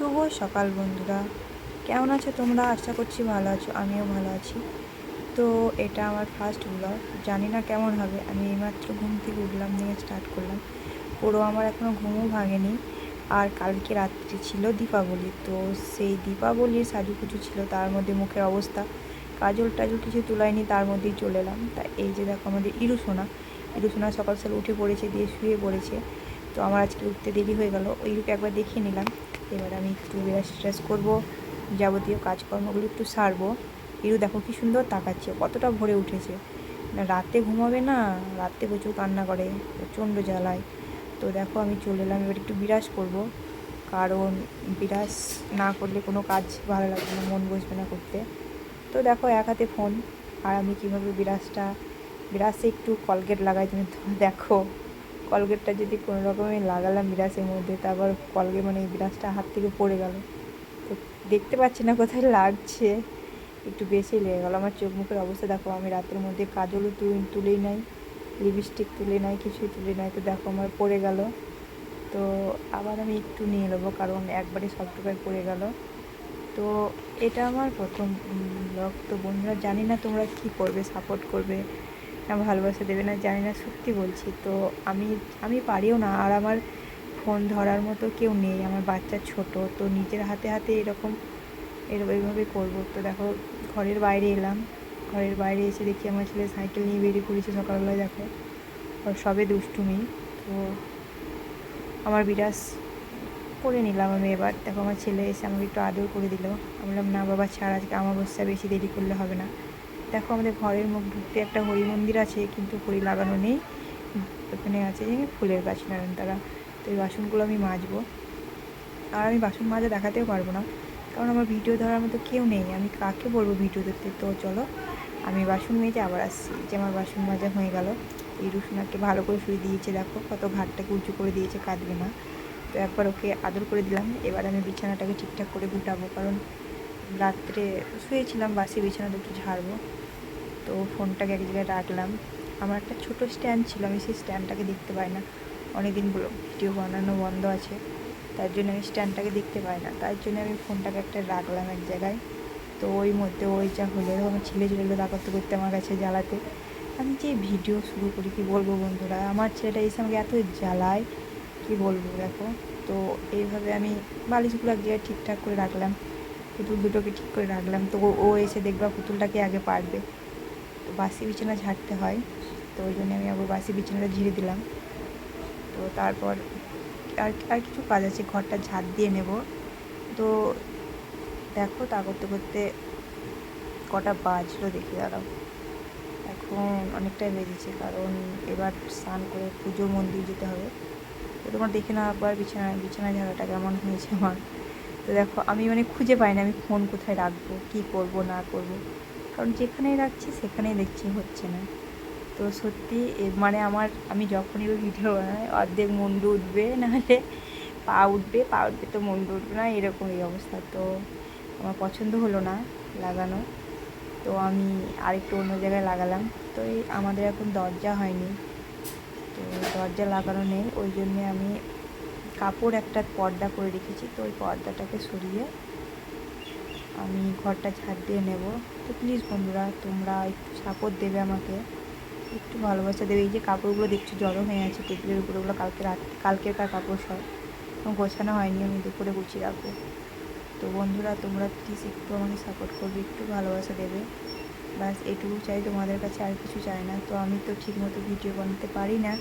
শুভ সকাল বন্ধুরা। কেমন আছো তোমরা? আশা করছি ভালো আছো, আমিও ভালো আছি। তো এটা আমার ফার্স্ট ব্লগ জানি না কেমন হবে। আমি এইমাত্র ঘুম থেকে উঠলাম, নিয়ে স্টার্ট করলাম। পুরো আমার এখনও ঘুমও ভাঙেনি। আর কালকে রাত্রি ছিল দীপাবলি, তো সেই দীপাবলির সাজু সাজুকুচু ছিল, তার মধ্যে মুখের অবস্থা। কাজল টাজল কিছু তুলাইনি তার মধ্যেই চলে এলাম। তা এই যে দেখো আমাদের ইরুসোনা ইরুসোনা সকাল সকাল উঠে পড়েছে, দিয়ে শুয়ে পড়েছে। তো আমার আজকে উঠতে দেরি হয়ে গেল। ওই রূপে একবার দেখিয়ে নিলাম। এবার আমি একটু ব্রাশ ট্রাশ করব, যাবতীয় কাজকর্মগুলো একটু সারবো। ইরু দেখো কি সুন্দর তাকাচ্ছে, কতটা ভরে উঠেছে। না, রাতে ঘুমাবে না, রাতে প্রচুর কান্না করে, প্রচণ্ড জ্বালায়। তো দেখো আমি চলে এলাম, এবার একটু বিরাজ করব। কারণ বিরাজ না করলে কোনো কাজ ভালো লাগবে না, মন বসবে না করতে। তো দেখো এক হাতে ফোন আর আমি কীভাবে বিরাজটা বিরাজে একটু কলগেট লাগাই তুমি দেখো। কলগেটটা যদি কোনো রকমে লাগালাম বিরাজের মধ্যে, তারপর কলগেট মানে এই বিরাজটা হাত থেকে পড়ে গেল। তো দেখতে পাচ্ছি না কোথায় লাগছে। একটু বেশি লেগে গেলো। আমার চোখ মুখের অবস্থা দেখো, আমি রাতের মধ্যে কাজলও তুলে তুলেই নাই লিপস্টিক তুলে নাই, কিছুই তুলে নাই। তো দেখো আমার পড়ে গেল। তো আবার আমি একটু নিয়ে নেব, কারণ একবারে সবটুকায় পড়ে গেল। তো এটা আমার প্রথম ব্লগ তো বন্ধুরা, জানি না তোমরা কি করবে সাপোর্ট করবে। না ভালোবাসা দেবে না জানি না, সত্যি বলছি। তো আমি আমি পারিও না, আর আমার ফোন ধরার মতো কেউ নেই, আমার বাচ্চা ছোট, তো নিজের হাতে হাতে এরকম এরকম এইভাবে করব। তো দেখো, ঘরের বাইরে এলাম, ঘরের বাইরে এসে দেখি আমার ছেলে সাইকেল নিয়ে বেরিয়ে পড়েছে সকালবেলায়, দেখো। আর সবে দুষ্টুমি, তো আমার বিরাস করে নিলাম আমি এবার। দেখো, আমার ছেলে এসে আমাকে একটু আদর করে দিল। আমি বললাম, না বাবা, ছাড়, আজকে অমাবস্যা বেশি দেরি করলে হবে না। দেখো আমাদের ঘরের মুখ ঢুকতে একটা হরি মন্দির আছে, কিন্তু হরি লাগানো নেই। ওখানে আছে যে ফুলের গাছ তারা তো এই বাসনগুলো আমি মাজবো। আর আমি বাসন মাজা দেখাতেও পারব না। কারণ আমার ভিডিও ধরার মতো কেউ নেই। আমি কাকে বলব ভিডিও দেখতে তো চলো, আমি বাসন মেজে আবার আসছি। যে আমার বাসন মাজা হয়ে গেল। এই রুসুনাকে ভালো করে শুয়ে দিয়েছে, দেখো কত ঘাটটাকে উঁচু করে দিয়েছে, কাঁদবে না। তো একবার ওকে আদর করে দিলাম। এবার আমি বিছানাটাকে ঠিকঠাক করে গুটাবো। কারণ রাত্রে শুয়েছিলাম, বাসি বিছানাটা একটু ঝাড়বো। তো ফোনটাকে এক জায়গায় রাখলাম। আমার একটা ছোটো স্ট্যান্ড ছিল, আমি সেই স্ট্যান্ডটাকে দেখতে পাই না। অনেক দিন ভিডিও বানানো বন্ধ আছে। তার জন্য আমি স্ট্যান্ডটাকে দেখতে পাই না। তার জন্য আমি ফোনটাকে একটা রাখলাম এক জায়গায়। তো ওই মধ্যে ওই যা হলো আমার ছেলে চলে এলো তা করতে করতে আমার কাছে জ্বালাতে। আমি যে ভিডিও শুরু করি, কি বলব বন্ধুরা? আমার ছেলেটা এসে আমাকে এত জ্বালায়, কি বলব দেখো? তো এইভাবে আমি বালিশগুলো এক জায়গায় ঠিকঠাক করে রাখলাম। পুতুল দুটোকে ঠিক করে রাখলাম। তো ও এসে দেখবা পুতুলটাকে আগে পারবে। তো বাসি বিছানা ঝাড়তে হয়। তো ওই জন্য আমি আবার বাসি বিছানাটা ঝিরে দিলাম। তো তারপর আর আর কিছু কাজ আছে। ঘরটা ঝাড় দিয়ে নেব। তো দেখো তা করতে করতে কটা বাজলো। দেখি দাঁড়াও। এখন অনেকটাই বেজেছে। কারণ এবার স্নান করে পুজো মন্দির যেতে হবে। তো তোমার দেখে না একবার বিছানা বিছানা ঝাড়াটা কেমন হয়েছে আমার। তো দেখো, আমি মানে খুঁজে পাই না আমি ফোন কোথায় রাখব, কী করব, না করব। কারণ যেখানেই রাখছি সেখানেই দেখছি হচ্ছে না। তো সত্যি মানে আমার, আমি যখনই ওই ভিডিও বানাই, অর্ধেক মুন্ডু উঠবে, নাহলে পা উঠবে পা উঠবে তো মুন্ডু উঠবে না, এরকম এই অবস্থা। তো আমার পছন্দ হলো না লাগানো। তো আমি আরেকটু অন্য জায়গায় লাগালাম। তো এই আমাদের এখন দরজা হয়নি। তো দরজা লাগানো নেই, ওই জন্যে আমি কাপড় একটা পর্দা করে রেখেছি, তো ওই পর্দাটাকে সরিয়ে আমি ঘরটা ঝাড় দিয়ে নেব। তো প্লিজ বন্ধুরা, তোমরা একটু সাপোর্ট দেবে আমাকে। একটু ভালোবাসা দেবে। এই যে কাপড়গুলো দেখছি জড়ো হয়ে আছে, টেবিলের উপরে ওগুলো কালকে রাত, কালকের কার কাপড় সব? গোছানো হয়নি, আমি দুপুরে গুছিয়ে রাখব। তো বন্ধুরা, তোমরা প্লিজ একটু আমাকে সাপোর্ট করবে, একটু ভালোবাসা দেবে। ব্যাস, এটুকু চাই, তোমাদের কাছে আর কিছু চাই না। তো আমি তো ঠিকমতো ভিডিও বানাতে পারি না।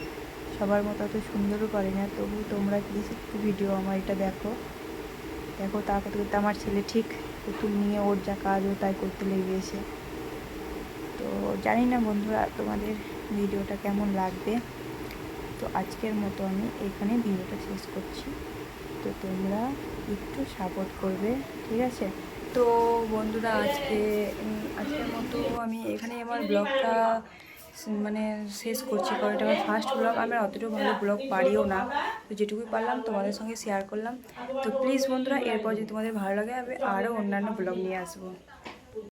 সবার মতো অত সুন্দরও পারি না, তবু তোমরা প্লিজ একটু ভিডিও আমার এটা দেখো। দেখো তা করতে করতে আমার ছেলে ঠিক পুতুল নিয়ে ওর যা কাজ ও তাই করতে লেগে এসে তো জানি না বন্ধুরা তোমাদের ভিডিওটা কেমন লাগবে। তো আজকের মতো আমি এখানে ভিডিওটা শেষ করছি। তো তোমরা একটু সাপোর্ট করবে, ঠিক আছে? তো বন্ধুরা আজকে আজকের মতো আমি এখানে আমার ব্লগটা মানে শেষ করছি, কারণ এটা আমার ফার্স্ট ব্লগ আমি অতটুকু ভালো ব্লগ পারিও না। তো যেটুকুই পারলাম তোমাদের সঙ্গে শেয়ার করলাম। তো প্লিজ বন্ধুরা, এরপর যদি তোমাদের ভালো লাগে, আমি আরও অন্যান্য ব্লগ নিয়ে আসব।